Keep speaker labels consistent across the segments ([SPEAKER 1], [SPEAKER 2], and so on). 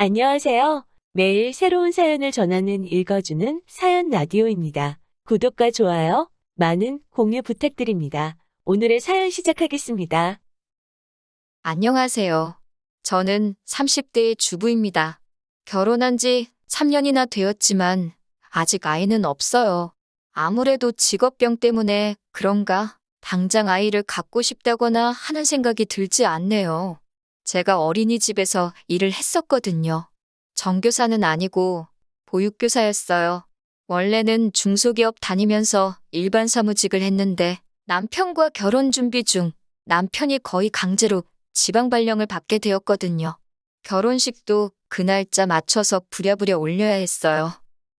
[SPEAKER 1] 안녕하세요. 매일 새로운 사연을 전하는 읽어주는 사연 라디오입니다. 구독과 좋아요, 많은 공유 부탁드립니다. 오늘의 사연 시작하겠습니다.
[SPEAKER 2] 안녕하세요. 저는 30대의 주부입니다. 결혼한 지 3년이나 되었지만 아직 아이는 없어요. 아무래도 직업병 때문에 그런가 당장 아이를 갖고 싶다거나 하는 생각이 들지 않네요. 제가 어린이집에서 일을 했었거든요. 정교사는 아니고 보육교사였어요. 원래는 중소기업 다니면서 일반 사무직을 했는데 남편과 결혼 준비 중 남편이 거의 강제로 지방 발령을 받게 되었거든요. 결혼식도 그 날짜 맞춰서 부랴부랴 올려야 했어요.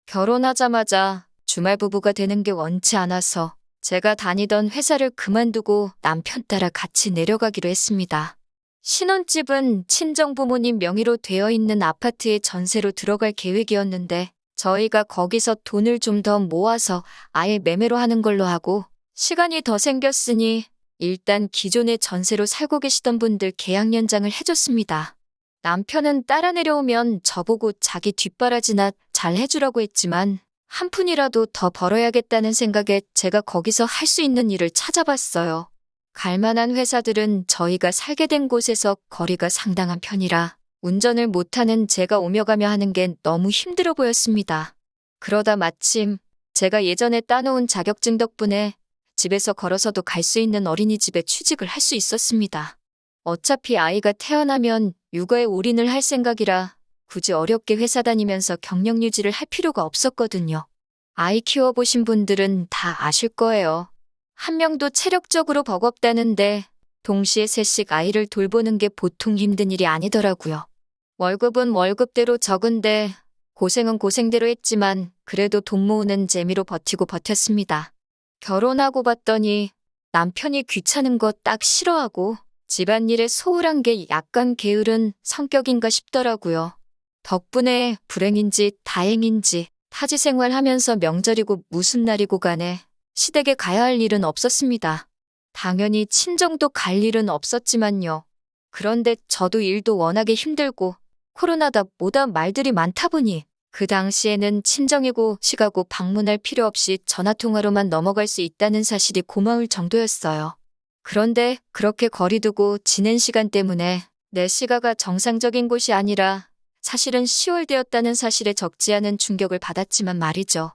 [SPEAKER 2] 결혼하자마자 주말 부부가 되는 게 원치 않아서 제가 다니던 회사를 그만두고 남편 따라 같이 내려가기로 했습니다. 신혼집은 친정 부모님 명의로 되어 있는 아파트에 전세로 들어갈 계획이었는데 저희가 거기서 돈을 좀 더 모아서 아예 매매로 하는 걸로 하고 시간이 더 생겼으니 일단 기존에 전세로 살고 계시던 분들 계약 연장을 해줬습니다. 남편은 따라 내려오면 저보고 자기 뒷바라지나 잘 해주라고 했지만 한 푼이라도 더 벌어야겠다는 생각에 제가 거기서 할 수 있는 일을 찾아봤어요. 갈만한 회사들은 저희가 살게 된 곳에서 거리가 상당한 편이라 운전을 못하는 제가 오며 가며 하는 게 너무 힘들어 보였습니다. 그러다 마침 제가 예전에 따놓은 자격증 덕분에 집에서 걸어서도 갈 수 있는 어린이집에 취직을 할 수 있었습니다. 어차피 아이가 태어나면 육아에 올인을 할 생각이라 굳이 어렵게 회사 다니면서 경력 유지를 할 필요가 없었거든요. 아이 키워보신 분들은 다 아실 거예요. 한 명도 체력적으로 버겁다는데 동시에 셋씩 아이를 돌보는 게 보통 힘든 일이 아니더라고요. 월급은 월급대로 적은데 고생은 고생대로 했지만 그래도 돈 모으는 재미로 버티고 버텼습니다. 결혼하고 봤더니 남편이 귀찮은 거 딱 싫어하고 집안일에 소홀한 게 약간 게으른 성격인가 싶더라고요. 덕분에 불행인지 다행인지 타지 생활하면서 명절이고 무슨 날이고 간에 시댁에 가야 할 일은 없었습니다. 당연히 친정도 갈 일은 없었지만요. 그런데 저도 일도 워낙에 힘들고 코로나다 뭐다 말들이 많다 보니 그 당시에는 친정이고 시가고 방문할 필요 없이 전화통화로만 넘어갈 수 있다는 사실이 고마울 정도였어요. 그런데 그렇게 거리 두고 지낸 시간 때문에 내 시가가 정상적인 곳이 아니라 사실은 10월 되었다는 사실에 적지 않은 충격을 받았지만 말이죠.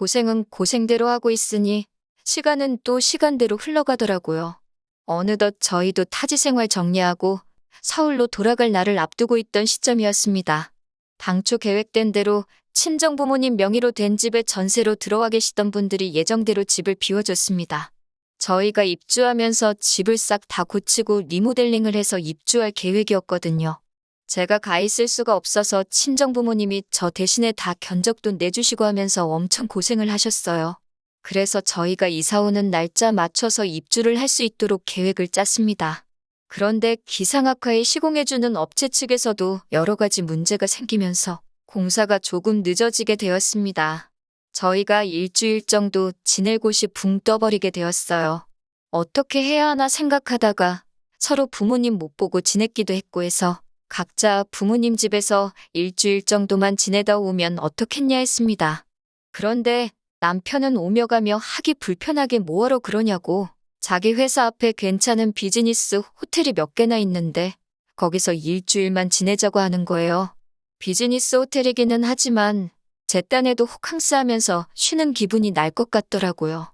[SPEAKER 2] 고생은 고생대로 하고 있으니 시간은 또 시간대로 흘러가더라고요. 어느덧 저희도 타지 생활 정리하고 서울로 돌아갈 날을 앞두고 있던 시점이었습니다. 당초 계획된 대로 친정 부모님 명의로 된 집에 전세로 들어와 계시던 분들이 예정대로 집을 비워줬습니다. 저희가 입주하면서 집을 싹 다 고치고 리모델링을 해서 입주할 계획이었거든요. 제가 가 있을 수가 없어서 친정 부모님이 저 대신에 다 견적도 내주시고 하면서 엄청 고생을 하셨어요. 그래서 저희가 이사 오는 날짜 맞춰서 입주를 할 수 있도록 계획을 짰습니다. 그런데 기상악화에 시공해주는 업체 측에서도 여러 가지 문제가 생기면서 공사가 조금 늦어지게 되었습니다. 저희가 일주일 정도 지낼 곳이 붕 떠버리게 되었어요. 어떻게 해야 하나 생각하다가 서로 부모님 못 보고 지냈기도 했고 해서 각자 부모님 집에서 일주일 정도만 지내다 오면 어떻겠냐 했습니다. 그런데 남편은 오며 가며 하기 불편하게 뭐하러 그러냐고 자기 회사 앞에 괜찮은 비즈니스 호텔이 몇 개나 있는데 거기서 일주일만 지내자고 하는 거예요. 비즈니스 호텔이기는 하지만 제 딴에도 호캉스 하면서 쉬는 기분이 날 것 같더라고요.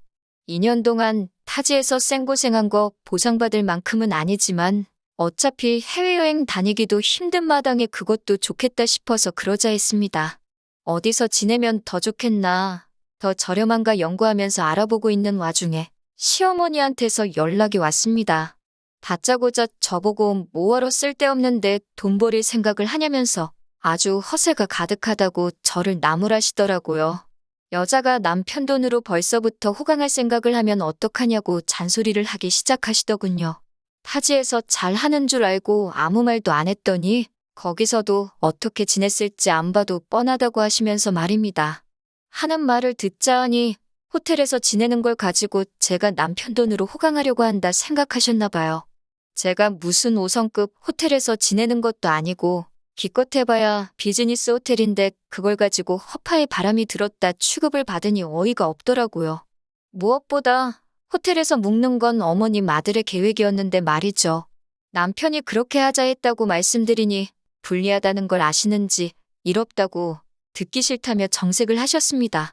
[SPEAKER 2] 2년 동안 타지에서 생고생한 거 보상받을 만큼은 아니지만 어차피 해외여행 다니기도 힘든 마당에 그것도 좋겠다 싶어서 그러자 했습니다. 어디서 지내면 더 좋겠나, 더 저렴한가 연구하면서 알아보고 있는 와중에 시어머니한테서 연락이 왔습니다. 다짜고짜 저보고 뭐하러 쓸데없는데 돈 버릴 생각을 하냐면서 아주 허세가 가득하다고 저를 나무라시더라고요. 여자가 남편 돈으로 벌써부터 호강할 생각을 하면 어떡하냐고 잔소리를 하기 시작하시더군요. 타지에서 잘 하는 줄 알고 아무 말도 안 했더니 거기서도 어떻게 지냈을지 안 봐도 뻔하다고 하시면서 말입니다. 하는 말을 듣자 하니 호텔에서 지내는 걸 가지고 제가 남편 돈으로 호강하려고 한다 생각하셨나 봐요. 제가 무슨 5성급 호텔에서 지내는 것도 아니고 기껏 해봐야 비즈니스 호텔인데 그걸 가지고 허파에 바람이 들었다 취급을 받으니 어이가 없더라고요. 무엇보다 호텔에서 묵는 건 어머님 아들의 계획이었는데 말이죠. 남편이 그렇게 하자 했다고 말씀드리니 불리하다는 걸 아시는지 이롭다고 듣기 싫다며 정색을 하셨습니다.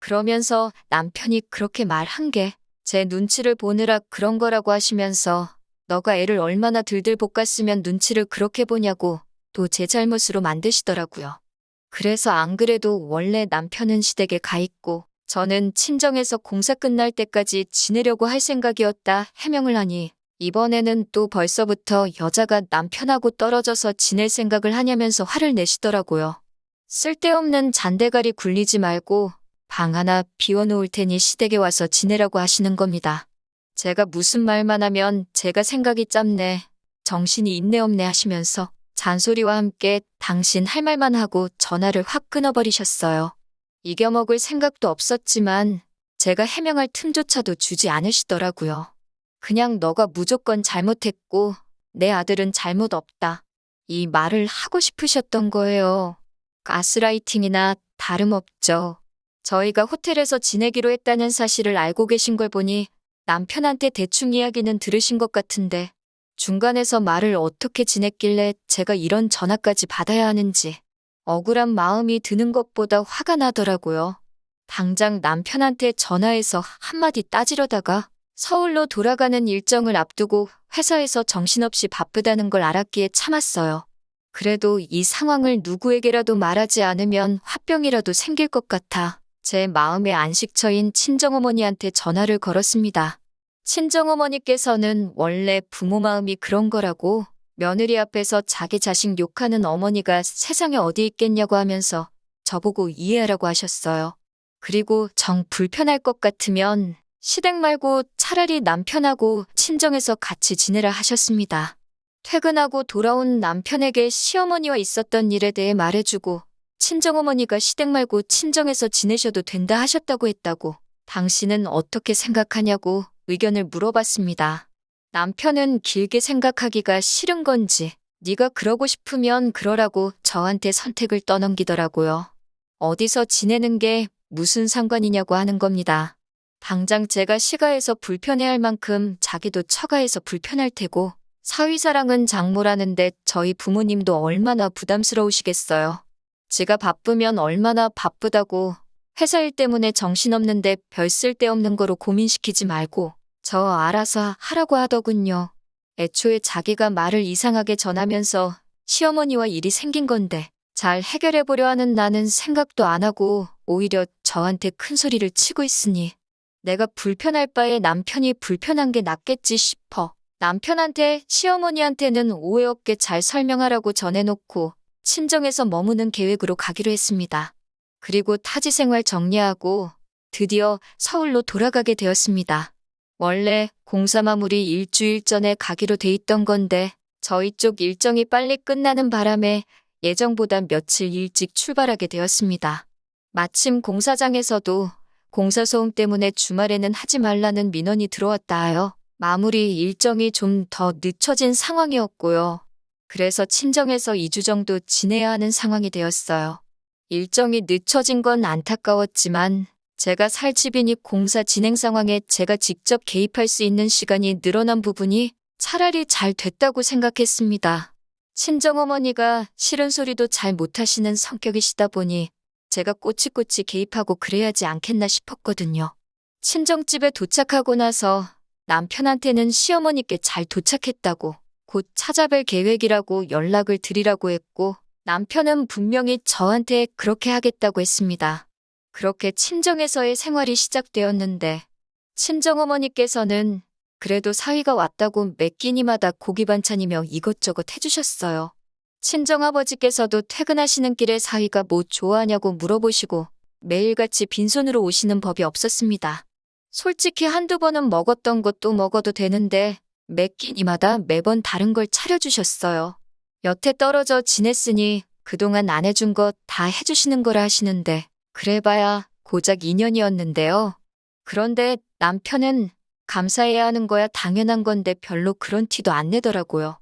[SPEAKER 2] 그러면서 남편이 그렇게 말한 게 제 눈치를 보느라 그런 거라고 하시면서 너가 애를 얼마나 들들 볶았으면 눈치를 그렇게 보냐고 또 제 잘못으로 만드시더라고요. 그래서 안 그래도 원래 남편은 시댁에 가 있고 저는 친정에서 공사 끝날 때까지 지내려고 할 생각이었다 해명을 하니 이번에는 또 벌써부터 여자가 남편하고 떨어져서 지낼 생각을 하냐면서 화를 내시더라고요. 쓸데없는 잔대가리 굴리지 말고 방 하나 비워놓을 테니 시댁에 와서 지내라고 하시는 겁니다. 제가 무슨 말만 하면 제가 생각이 짧네, 정신이 있네 없네 하시면서 잔소리와 함께 당신 할 말만 하고 전화를 확 끊어버리셨어요. 이겨먹을 생각도 없었지만 제가 해명할 틈조차도 주지 않으시더라고요. 그냥 너가 무조건 잘못했고 내 아들은 잘못 없다. 이 말을 하고 싶으셨던 거예요. 가스라이팅이나 다름없죠. 저희가 호텔에서 지내기로 했다는 사실을 알고 계신 걸 보니 남편한테 대충 이야기는 들으신 것 같은데 중간에서 말을 어떻게 지냈길래 제가 이런 전화까지 받아야 하는지 억울한 마음이 드는 것보다 화가 나더라고요. 당장 남편한테 전화해서 한마디 따지려다가 서울로 돌아가는 일정을 앞두고 회사에서 정신없이 바쁘다는 걸 알았기에 참았어요. 그래도 이 상황을 누구에게라도 말하지 않으면 화병이라도 생길 것 같아 제 마음의 안식처인 친정어머니한테 전화를 걸었습니다. 친정어머니께서는 원래 부모 마음이 그런 거라고 며느리 앞에서 자기 자식 욕하는 어머니가 세상에 어디 있겠냐고 하면서 저보고 이해하라고 하셨어요. 그리고 정 불편할 것 같으면 시댁 말고 차라리 남편하고 친정에서 같이 지내라 하셨습니다. 퇴근하고 돌아온 남편에게 시어머니와 있었던 일에 대해 말해주고 친정어머니가 시댁 말고 친정에서 지내셔도 된다 하셨다고 했다고 당신은 어떻게 생각하냐고 의견을 물어봤습니다. 남편은 길게 생각하기가 싫은 건지 네가 그러고 싶으면 그러라고 저한테 선택을 떠넘기더라고요. 어디서 지내는 게 무슨 상관이냐고 하는 겁니다. 당장 제가 시가에서 불편해할 만큼 자기도 처가에서 불편할 테고 사위사랑은 장모라는데 저희 부모님도 얼마나 부담스러우시겠어요. 지가 바쁘면 얼마나 바쁘다고 회사 일 때문에 정신없는데 별 쓸데없는 거로 고민시키지 말고 저 알아서 하라고 하더군요. 애초에 자기가 말을 이상하게 전하면서 시어머니와 일이 생긴 건데 잘 해결해보려 하는 나는 생각도 안 하고 오히려 저한테 큰 소리를 치고 있으니 내가 불편할 바에 남편이 불편한 게 낫겠지 싶어. 남편한테 시어머니한테는 오해 없게 잘 설명하라고 전해놓고 친정에서 머무는 계획으로 가기로 했습니다. 그리고 타지 생활 정리하고 드디어 서울로 돌아가게 되었습니다. 원래 공사 마무리 일주일 전에 가기로 돼 있던 건데 저희 쪽 일정이 빨리 끝나는 바람에 예정보다 며칠 일찍 출발하게 되었습니다. 마침 공사장에서도 공사 소음 때문에 주말에는 하지 말라는 민원이 들어왔다 하여 마무리 일정이 좀 더 늦춰진 상황이었고요. 그래서 친정에서 2주 정도 지내야 하는 상황이 되었어요. 일정이 늦춰진 건 안타까웠지만 제가 살 집이니 공사 진행 상황에 제가 직접 개입할 수 있는 시간이 늘어난 부분이 차라리 잘 됐다고 생각했습니다. 친정어머니가 싫은 소리도 잘 못하시는 성격이시다 보니 제가 꼬치꼬치 개입하고 그래야지 않겠나 싶었거든요. 친정집에 도착하고 나서 남편한테는 시어머니께 잘 도착했다고 곧 찾아뵐 계획이라고 연락을 드리라고 했고 남편은 분명히 저한테 그렇게 하겠다고 했습니다. 그렇게 친정에서의 생활이 시작되었는데 친정 어머니께서는 그래도 사위가 왔다고 매 끼니마다 고기 반찬이며 이것저것 해주셨어요. 친정 아버지께서도 퇴근하시는 길에 사위가 뭐 좋아하냐고 물어보시고 매일같이 빈손으로 오시는 법이 없었습니다. 솔직히 한두 번은 먹었던 것도 먹어도 되는데 매 끼니마다 매번 다른 걸 차려주셨어요. 여태 떨어져 지냈으니 그동안 안 해준 것 다 해주시는 거라 하시는데 그래봐야 고작 2년이었는데요. 그런데 남편은 감사해야 하는 거야 당연한 건데 별로 그런 티도 안 내더라고요.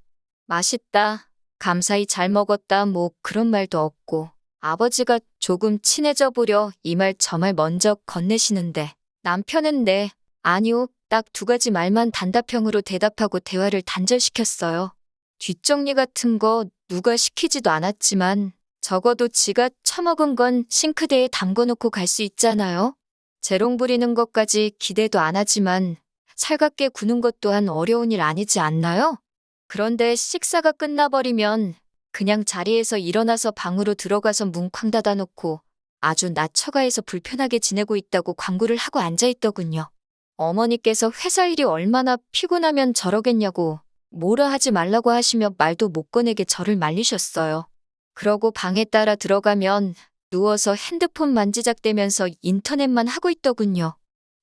[SPEAKER 2] 맛있다. 감사히 잘 먹었다 뭐 그런 말도 없고 아버지가 조금 친해져 보려 이 말 저 말 먼저 건네시는데 남편은 네, 아니요, 딱 두 가지 말만 단답형으로 대답하고 대화를 단절시켰어요. 뒷정리 같은 거 누가 시키지도 않았지만 적어도 지가 처먹은 건 싱크대에 담궈놓고 갈 수 있잖아요. 재롱 부리는 것까지 기대도 안 하지만 살갑게 구는 것 또한 어려운 일 아니지 않나요? 그런데 식사가 끝나버리면 그냥 자리에서 일어나서 방으로 들어가서 문쾅 닫아놓고 아주 낮 처가에서 불편하게 지내고 있다고 광고를 하고 앉아있더군요. 어머니께서 회사 일이 얼마나 피곤하면 저러겠냐고 뭐라 하지 말라고 하시며 말도 못 꺼내게 저를 말리셨어요. 그러고 방에 따라 들어가면 누워서 핸드폰 만지작대면서 인터넷만 하고 있더군요.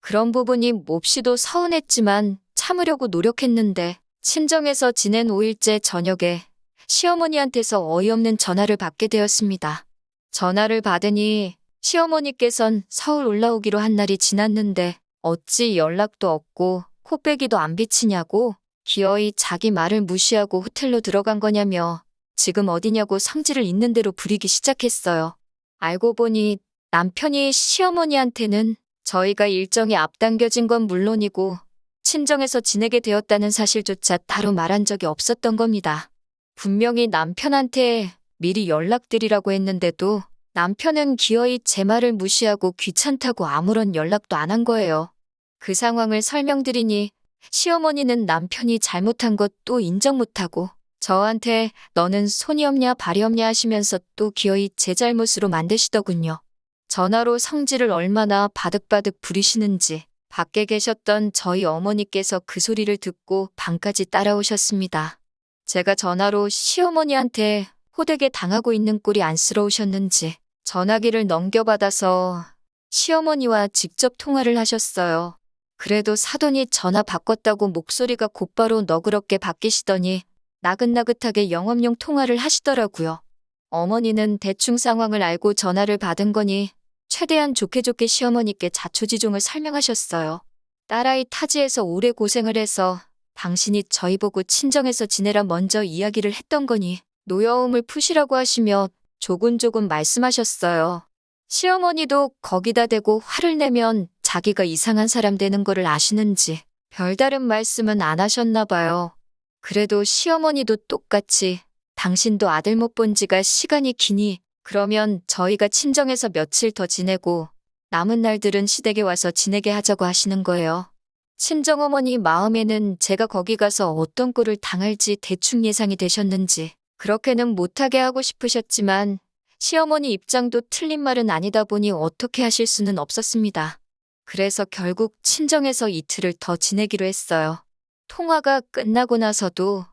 [SPEAKER 2] 그런 부분이 몹시도 서운했지만 참으려고 노력했는데 친정에서 지낸 5일째 저녁에 시어머니한테서 어이없는 전화를 받게 되었습니다. 전화를 받으니 시어머니께선 서울 올라오기로 한 날이 지났는데 어찌 연락도 없고 코빼기도 안 비치냐고 기어이 자기 말을 무시하고 호텔로 들어간 거냐며 지금 어디냐고 성질을 있는 대로 부리기 시작했어요. 알고 보니 남편이 시어머니한테는 저희가 일정이 앞당겨진 건 물론이고 친정에서 지내게 되었다는 사실조차 따로 말한 적이 없었던 겁니다. 분명히 남편한테 미리 연락드리라고 했는데도 남편은 기어이 제 말을 무시하고 귀찮다고 아무런 연락도 안 한 거예요. 그 상황을 설명드리니 시어머니는 남편이 잘못한 것 또 인정 못하고 저한테 너는 손이 없냐 발이 없냐 하시면서 또 기어이 제 잘못으로 만드시더군요. 전화로 성질을 얼마나 바득바득 부리시는지 밖에 계셨던 저희 어머니께서 그 소리를 듣고 방까지 따라오셨습니다. 제가 전화로 시어머니한테 호되게 당하고 있는 꼴이 안쓰러우셨는지 전화기를 넘겨받아서 시어머니와 직접 통화를 하셨어요. 그래도 사돈이 전화 바꿨다고 목소리가 곧바로 너그럽게 바뀌시더니 나긋나긋하게 영업용 통화를 하시더라고요. 어머니는 대충 상황을 알고 전화를 받은 거니 최대한 좋게 좋게 시어머니께 자초지종을 설명하셨어요. 딸아이 타지에서 오래 고생을 해서 당신이 저희 보고 친정에서 지내라 먼저 이야기를 했던 거니 노여움을 푸시라고 하시며 조곤조곤 말씀하셨어요. 시어머니도 거기다 대고 화를 내면 자기가 이상한 사람 되는 거를 아시는지 별다른 말씀은 안 하셨나 봐요. 그래도 시어머니도 똑같이 당신도 아들 못 본 지가 시간이 기니 그러면 저희가 친정에서 며칠 더 지내고 남은 날들은 시댁에 와서 지내게 하자고 하시는 거예요. 친정어머니 마음에는 제가 거기 가서 어떤 꼴을 당할지 대충 예상이 되셨는지 그렇게는 못하게 하고 싶으셨지만 시어머니 입장도 틀린 말은 아니다 보니 어떻게 하실 수는 없었습니다. 그래서 결국 친정에서 이틀을 더 지내기로 했어요. 통화가 끝나고 나서도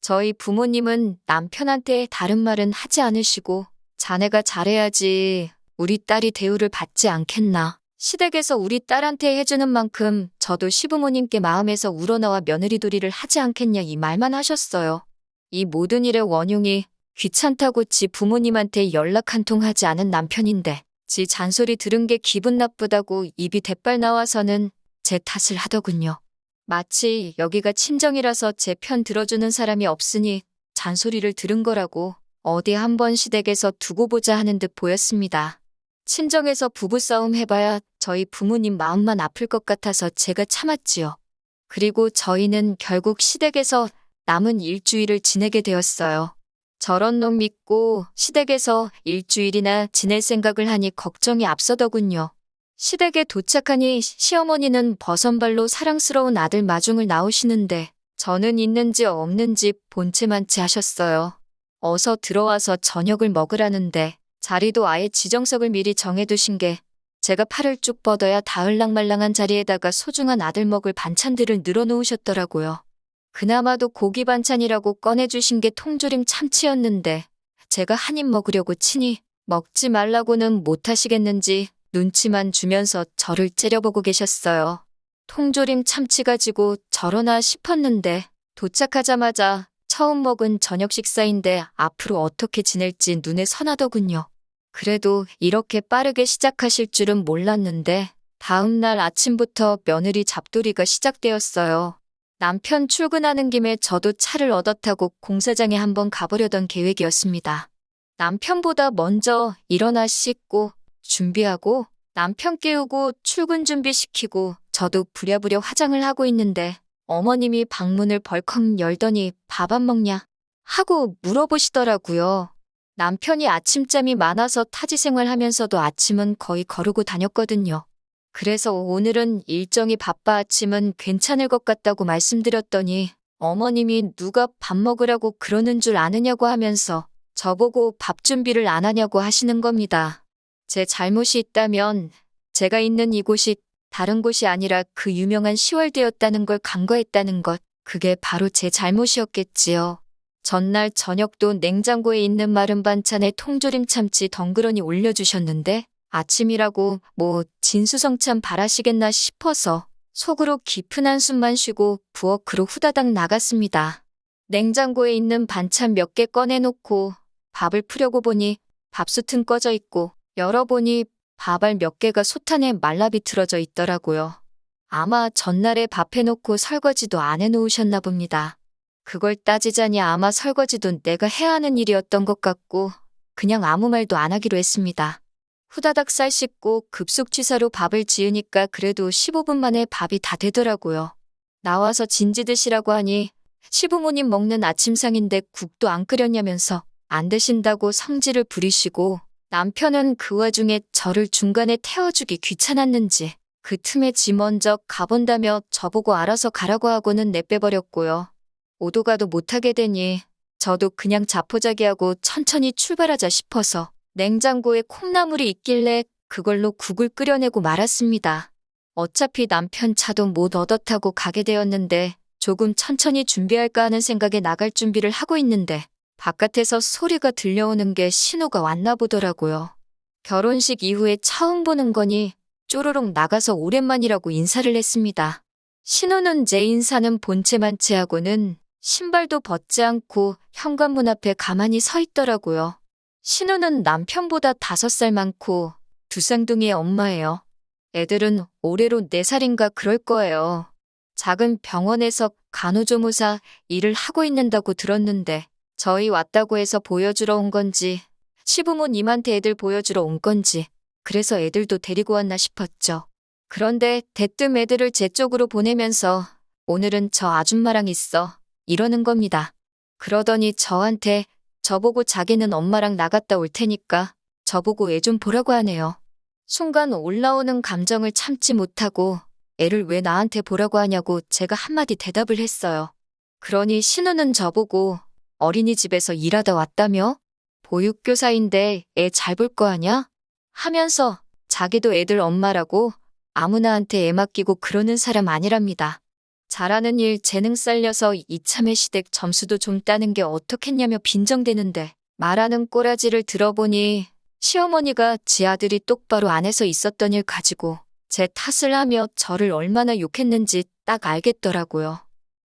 [SPEAKER 2] 저희 부모님은 남편한테 다른 말은 하지 않으시고 자네가 잘해야지 우리 딸이 대우를 받지 않겠나. 시댁에서 우리 딸한테 해주는 만큼 저도 시부모님께 마음에서 우러나와 며느리돌이를 하지 않겠냐 이 말만 하셨어요. 이 모든 일의 원흉이 귀찮다고 지 부모님한테 연락 한 통 하지 않은 남편인데 지 잔소리 들은 게 기분 나쁘다고 입이 대빨 나와서는 제 탓을 하더군요. 마치 여기가 친정이라서 제 편 들어주는 사람이 없으니 잔소리를 들은 거라고 어디 한번 시댁에서 두고 보자 하는 듯 보였습니다. 친정에서 부부싸움 해봐야 저희 부모님 마음만 아플 것 같아서 제가 참았지요. 그리고 저희는 결국 시댁에서 남은 일주일을 지내게 되었어요. 저런 놈 믿고 시댁에서 일주일이나 지낼 생각을 하니 걱정이 앞서더군요. 시댁에 도착하니 시어머니는 버선발로 사랑스러운 아들 마중을 나오시는데 저는 있는지 없는지 본체만치 하셨어요. 어서 들어와서 저녁을 먹으라는데 자리도 아예 지정석을 미리 정해두신 게 제가 팔을 쭉 뻗어야 다을랑말랑한 자리에다가 소중한 아들 먹을 반찬들을 늘어놓으셨더라고요. 그나마도 고기 반찬이라고 꺼내주신 게 통조림 참치였는데 제가 한 입 먹으려고 치니 먹지 말라고는 못하시겠는지 눈치만 주면서 저를 째려보고 계셨어요. 통조림 참치 가지고 저러나 싶었는데 도착하자마자 처음 먹은 저녁 식사인데 앞으로 어떻게 지낼지 눈에 선하더군요. 그래도 이렇게 빠르게 시작하실 줄은 몰랐는데 다음 날 아침부터 며느리 잡돌이가 시작되었어요. 남편 출근하는 김에 저도 차를 얻어 타고 공사장에 한번 가보려던 계획이었습니다. 남편보다 먼저 일어나 씻고 준비하고 남편 깨우고 출근 준비시키고 저도 부랴부랴 화장을 하고 있는데 어머님이 방문을 벌컥 열더니 밥 안 먹냐 하고 물어보시더라고요. 남편이 아침잠이 많아서 타지 생활하면서도 아침은 거의 거르고 다녔거든요. 그래서 오늘은 일정이 바빠 아침은 괜찮을 것 같다고 말씀드렸더니 어머님이 누가 밥 먹으라고 그러는 줄 아느냐고 하면서 저보고 밥 준비를 안 하냐고 하시는 겁니다. 제 잘못이 있다면 제가 있는 이곳이 다른 곳이 아니라 그 유명한 시월드였다는 걸 간과했다는 것, 그게 바로 제 잘못이었겠지요. 전날 저녁도 냉장고에 있는 마른 반찬에 통조림 참치 덩그러니 올려주셨는데 아침이라고 뭐 진수성찬 바라시겠나 싶어서 속으로 깊은 한숨만 쉬고 부엌으로 후다닥 나갔습니다. 냉장고에 있는 반찬 몇 개 꺼내놓고 밥을 푸려고 보니 밥솥은 꺼져 있고 열어보니 밥알 몇 개가 솥안에 말라 비틀어져 있더라고요. 아마 전날에 밥 해놓고 설거지도 안 해놓으셨나 봅니다. 그걸 따지자니 아마 설거지도 내가 해야 하는 일이었던 것 같고 그냥 아무 말도 안 하기로 했습니다. 후다닥 쌀 씻고 급속 취사로 밥을 지으니까 그래도 15분 만에 밥이 다 되더라고요. 나와서 진지 드시라고 하니 시부모님 먹는 아침상인데 국도 안 끓였냐면서 안 드신다고 성질을 부리시고 남편은 그 와중에 저를 중간에 태워주기 귀찮았는지 그 틈에 지 먼저 가본다며 저보고 알아서 가라고 하고는 내빼버렸고요. 오도 가도 못하게 되니 저도 그냥 자포자기하고 천천히 출발하자 싶어서 냉장고에 콩나물이 있길래 그걸로 국을 끓여내고 말았습니다. 어차피 남편 차도 못 얻어 타고 가게 되었는데 조금 천천히 준비할까 하는 생각에 나갈 준비를 하고 있는데 바깥에서 소리가 들려오는 게 신호가 왔나 보더라고요. 결혼식 이후에 처음 보는 거니 쪼르륵 나가서 오랜만이라고 인사를 했습니다. 신호는 제 인사는 본체만 채하고는 신발도 벗지 않고 현관문 앞에 가만히 서 있더라고요. 신우는 남편보다 다섯 살 많고 두 쌍둥이의 엄마예요. 애들은 올해로 네 살인가 그럴 거예요. 작은 병원에서 간호조무사 일을 하고 있는다고 들었는데 저희 왔다고 해서 보여주러 온 건지 시부모님한테 애들 보여주러 온 건지 그래서 애들도 데리고 왔나 싶었죠. 그런데 대뜸 애들을 제 쪽으로 보내면서 오늘은 저 아줌마랑 있어 이러는 겁니다. 그러더니 저한테 저보고 자기는 엄마랑 나갔다 올 테니까 저보고 애 좀 보라고 하네요. 순간 올라오는 감정을 참지 못하고 애를 왜 나한테 보라고 하냐고 제가 한마디 대답을 했어요. 그러니 신우는 저보고 어린이집에서 일하다 왔다며? 보육교사인데 애 잘 볼 거 아냐? 하면서 자기도 애들 엄마라고 아무나한테 애 맡기고 그러는 사람 아니랍니다. 잘하는 일 재능 살려서 이참에 시댁 점수도 좀 따는 게 어떻겠냐며 빈정대는데 말하는 꼬라지를 들어보니 시어머니가 지 아들이 똑바로 안 해서 있었던 일 가지고 제 탓을 하며 저를 얼마나 욕했는지 딱 알겠더라고요.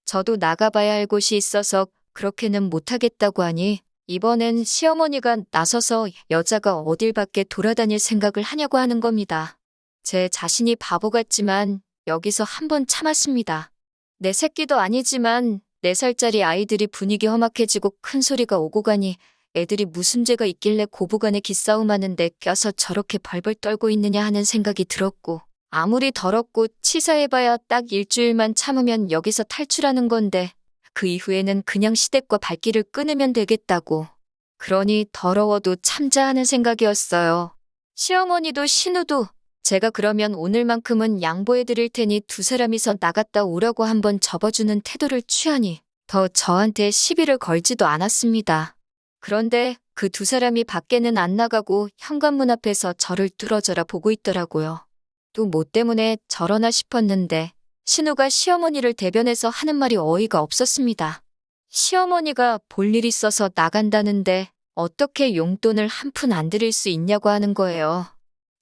[SPEAKER 2] 저도 나가봐야 할 곳이 있어서 그렇게는 못하겠다고 하니 이번엔 시어머니가 나서서 여자가 어딜 밖에 돌아다닐 생각을 하냐고 하는 겁니다. 제 자신이 바보 같지만 여기서 한 번 참았습니다. 내 새끼도 아니지만 4살짜리 아이들이 분위기 험악해지고 큰 소리가 오고 가니 애들이 무슨 죄가 있길래 고부간에 기싸움 하는데 껴서 저렇게 벌벌 떨고 있느냐 하는 생각이 들었고 아무리 더럽고 치사해봐야 딱 일주일만 참으면 여기서 탈출하는 건데 그 이후에는 그냥 시댁과 발길을 끊으면 되겠다고. 그러니 더러워도 참자 하는 생각이었어요. 시어머니도 신우도 제가 그러면 오늘만큼은 양보해 드릴 테니 두 사람이서 나갔다 오라고 한번 접어주는 태도를 취하니 더 저한테 시비를 걸지도 않았습니다. 그런데 그 두 사람이 밖에는 안 나가고 현관문 앞에서 저를 뚫어져라 보고 있더라고요. 또 뭐 때문에 저러나 싶었는데 신우가 시어머니를 대변해서 하는 말이 어이가 없었습니다. 시어머니가 볼일 있어서 나간다는데 어떻게 용돈을 한 푼 안 드릴 수 있냐고 하는 거예요.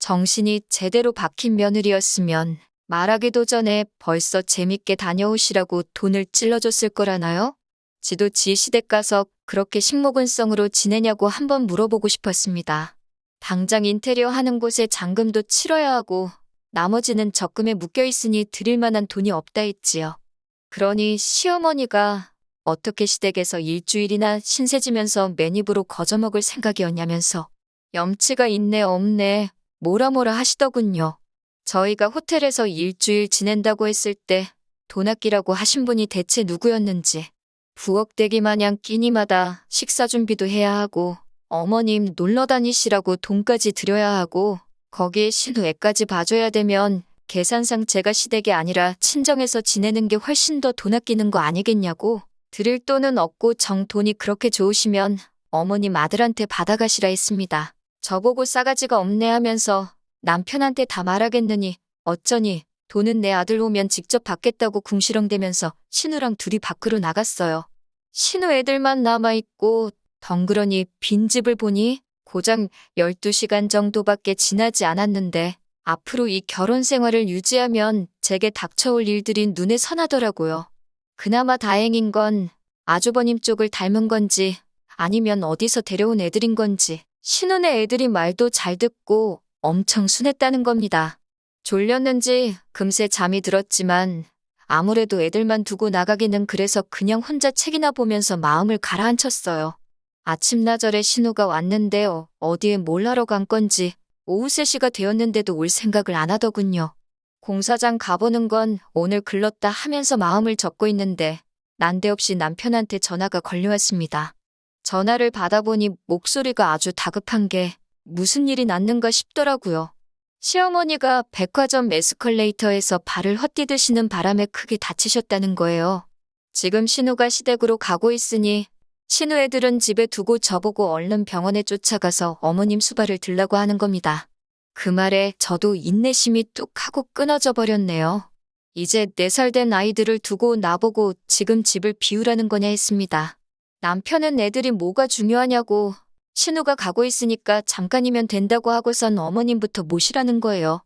[SPEAKER 2] 정신이 제대로 박힌 며느리였으면 말하기도 전에 벌써 재밌게 다녀오시라고 돈을 찔러줬을 거라나요? 지도 지 시댁 가서 그렇게 식목은성으로 지내냐고 한번 물어보고 싶었습니다. 당장 인테리어 하는 곳에 잔금도 치러야 하고 나머지는 적금에 묶여 있으니 드릴 만한 돈이 없다 했지요. 그러니 시어머니가 어떻게 시댁에서 일주일이나 신세지면서 맨입으로 거저먹을 생각이었냐면서 염치가 있네 없네 뭐라 뭐라 하시더군요. 저희가 호텔에서 일주일 지낸다고 했을 때 돈 아끼라고 하신 분이 대체 누구였는지 부엌대기 마냥 끼니마다 식사 준비도 해야 하고 어머님 놀러 다니시라고 돈까지 드려야 하고 거기에 신우 애까지 봐줘야 되면 계산상 제가 시댁이 아니라 친정에서 지내는 게 훨씬 더 돈 아끼는 거 아니겠냐고 드릴 돈은 없고 정 돈이 그렇게 좋으시면 어머님 아들한테 받아가시라 했습니다. 저보고 싸가지가 없네 하면서 남편한테 다 말하겠느니 어쩌니 돈은 내 아들 오면 직접 받겠다고 궁시렁대면서 신우랑 둘이 밖으로 나갔어요. 신우 애들만 남아있고 덩그러니 빈집을 보니 고작 12시간 정도밖에 지나지 않았는데 앞으로 이 결혼 생활을 유지하면 제게 닥쳐올 일들이 눈에 선하더라고요. 그나마 다행인 건 아주버님 쪽을 닮은 건지 아니면 어디서 데려온 애들인 건지 신혼의 애들이 말도 잘 듣고 엄청 순했다는 겁니다. 졸렸는지 금세 잠이 들었지만 아무래도 애들만 두고 나가기는 그래서 그냥 혼자 책이나 보면서 마음을 가라앉혔어요. 아침나절에 신호가 왔는데요. 어디에 뭘 하러 간 건지 오후 3시가 되었는데도 올 생각을 안 하더군요. 공사장 가보는 건 오늘 글렀다 하면서 마음을 접고 있는데 난데없이 남편한테 전화가 걸려왔습니다. 전화를 받아보니 목소리가 아주 다급한 게 무슨 일이 났는가 싶더라고요. 시어머니가 백화점 에스컬레이터에서 발을 헛디드시는 바람에 크게 다치셨다는 거예요. 지금 신우가 시댁으로 가고 있으니 신우 애들은 집에 두고 저보고 얼른 병원에 쫓아가서 어머님 수발을 들라고 하는 겁니다. 그 말에 저도 인내심이 뚝 하고 끊어져 버렸네요. 이제 4살 된 아이들을 두고 나보고 지금 집을 비우라는 거냐 했습니다. 남편은 애들이 뭐가 중요하냐고 신우가 가고 있으니까 잠깐이면 된다고 하고선 어머님부터 모시라는 거예요.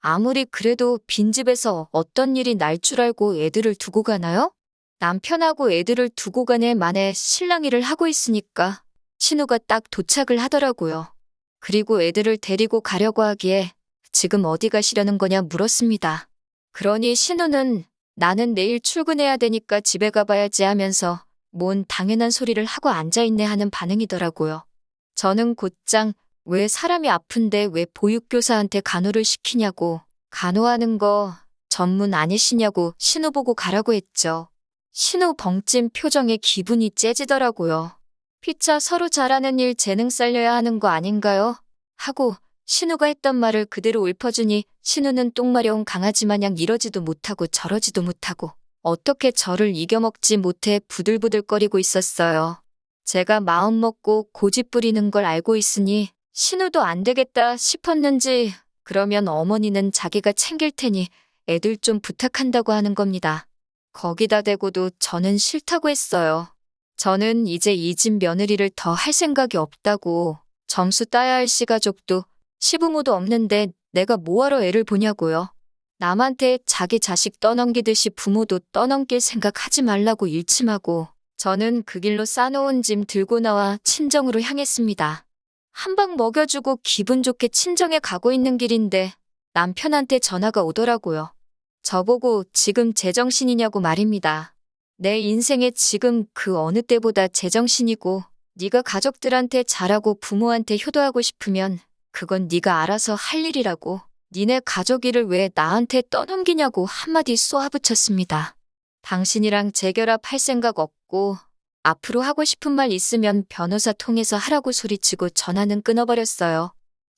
[SPEAKER 2] 아무리 그래도 빈집에서 어떤 일이 날 줄 알고 애들을 두고 가나요? 남편하고 애들을 두고 가네 만에 신랑 일을 하고 있으니까 신우가 딱 도착을 하더라고요. 그리고 애들을 데리고 가려고 하기에 지금 어디 가시려는 거냐 물었습니다. 그러니 신우는 나는 내일 출근해야 되니까 집에 가봐야지 하면서 뭔 당연한 소리를 하고 앉아있네 하는 반응이더라고요. 저는 곧장 왜 사람이 아픈데 왜 보육교사한테 간호를 시키냐고 간호하는 거 전문 아니시냐고 신우 보고 가라고 했죠. 신우 벙찐 표정에 기분이 째지더라고요. 피차 서로 잘하는 일 재능 살려야 하는 거 아닌가요? 하고 신우가 했던 말을 그대로 읊어주니 신우는 똥마려운 강아지 마냥 이러지도 못하고 저러지도 못하고 어떻게 저를 이겨먹지 못해 부들부들거리고 있었어요. 제가 마음 먹고 고집 부리는 걸 알고 있으니 신우도 안 되겠다 싶었는지 그러면 어머니는 자기가 챙길 테니 애들 좀 부탁한다고 하는 겁니다. 거기다 대고도 저는 싫다고 했어요. 저는 이제 이 집 며느리를 더 할 생각이 없다고 점수 따야 할 시가족도 시부모도 없는데 내가 뭐하러 애를 보냐고요. 남한테 자기 자식 떠넘기듯이 부모도 떠넘길 생각 하지 말라고 일침하고 저는 그 길로 싸놓은 짐 들고 나와 친정으로 향했습니다. 한 방 먹여주고 기분 좋게 친정에 가고 있는 길인데 남편한테 전화가 오더라고요. 저보고 지금 제정신이냐고 말입니다. 내 인생에 지금 그 어느 때보다 제정신이고 네가 가족들한테 잘하고 부모한테 효도하고 싶으면 그건 네가 알아서 할 일이라고 니네 가족 일을 왜 나한테 떠넘기냐고 한마디 쏘아붙였습니다. 당신이랑 재결합 할 생각 없고 앞으로 하고 싶은 말 있으면 변호사 통해서 하라고 소리치고 전화는 끊어버렸어요.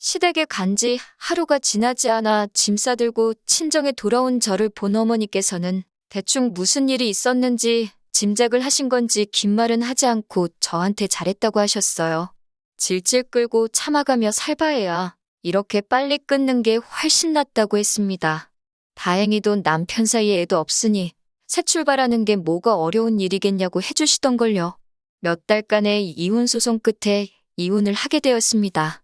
[SPEAKER 2] 시댁에 간 지 하루가 지나지 않아 짐 싸들고 친정에 돌아온 저를 본 어머니께서는 대충 무슨 일이 있었는지 짐작을 하신 건지 긴 말은 하지 않고 저한테 잘했다고 하셨어요. 질질 끌고 참아가며 살바해야 이렇게 빨리 끊는 게 훨씬 낫다고 했습니다. 다행히도 남편 사이에 애도 없으니 새 출발하는 게 뭐가 어려운 일이겠냐고 해주시던걸요. 몇 달간의 이혼 소송 끝에 이혼을 하게 되었습니다.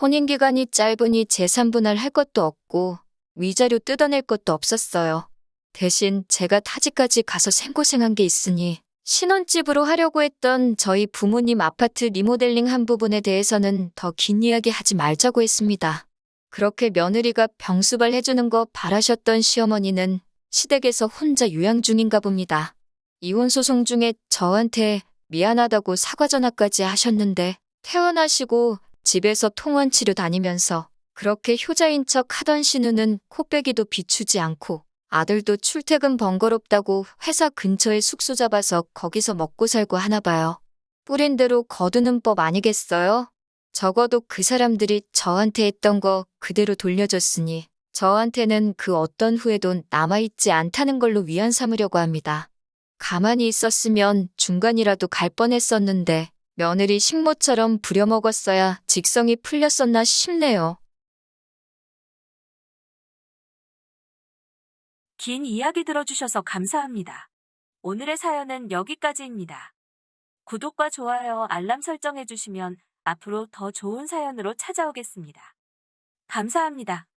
[SPEAKER 2] 혼인 기간이 짧으니 재산분할 할 것도 없고 위자료 뜯어낼 것도 없었어요. 대신 제가 타지까지 가서 생고생한 게 있으니 신혼집으로 하려고 했던 저희 부모님 아파트 리모델링 한 부분에 대해서는 더 긴 이야기 하지 말자고 했습니다. 그렇게 며느리가 병수발 해주는 거 바라셨던 시어머니는 시댁에서 혼자 요양 중인가 봅니다. 이혼 소송 중에 저한테 미안하다고 사과 전화까지 하셨는데 퇴원하시고 집에서 통원 치료 다니면서 그렇게 효자인 척 하던 신우는 코빼기도 비추지 않고 아들도 출퇴근 번거롭다고 회사 근처에 숙소 잡아서 거기서 먹고 살고 하나 봐요. 뿌린 대로 거두는 법 아니겠어요? 적어도 그 사람들이 저한테 했던 거 그대로 돌려줬으니 저한테는 그 어떤 후회도 남아있지 않다는 걸로 위안 삼으려고 합니다. 가만히 있었으면 중간이라도 갈 뻔했었는데 며느리 식모처럼 부려먹었어야 직성이 풀렸었나 싶네요.
[SPEAKER 1] 긴 이야기 들어주셔서 감사합니다. 오늘의 사연은 여기까지입니다. 구독과 좋아요, 알람 설정해주시면 앞으로 더 좋은 사연으로 찾아오겠습니다. 감사합니다.